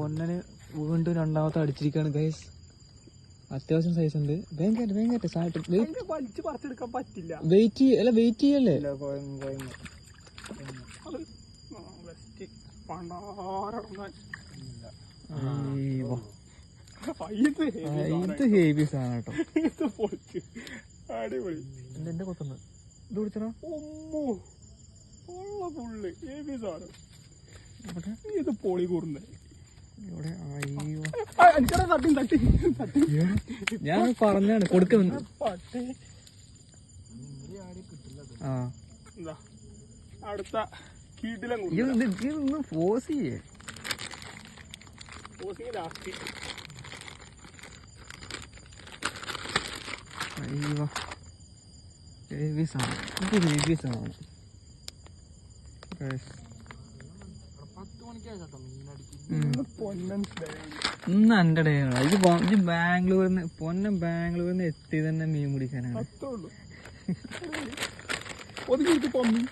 പൊന്നന് വീണ്ടും രണ്ടാമത്തെ അടിച്ചിരിക്കാണ് ഗൈസ് അത്യാവശ്യം സൈസ് ഉണ്ട്. ഭയങ്കര ഭയങ്കര വലിച്ച് പറിച്ചെടുക്കാൻ പറ്റില്ല. വെയിറ്റ് അല്ല വെയിറ്റ് ചെയ്യല്ലേ? ഇത് ഹേവി സാധനം കേട്ടോ. അടിപൊളി. എന്റെ എന്റെ കൊത്തുന്നു ഇത് പിടിച്ചോ ഒമ്മോ ഉള്ള പുള്ളി. ഹേവി സാധനം. ഇത് പൊളി കൂർന്ന് ഇവിടെ അയ്യോ. എനിക്കടെ തട്ടി തട്ടി തട്ടി. ഞാൻ പറഞ്ഞാണ്. കൊടുക്കുന്നു ആ അടുത്ത കീട്ടിലും ഇത് ഇത് ഇതൊന്ന് ഫോഴ്സ് ചെയ്യേ. അയ്യോ. ഇത് ഇന്ന് എന്റെ ഡേ ഇത് ബോ- ഇത് ബാംഗ്ലൂരിൽ നിന്ന് പൊന്നെ ബാംഗ്ലൂരിൽ നിന്ന് എത്തി തന്നെ മീൻ പിടിക്കാനാണ് ഒതുക്കി പമ്മി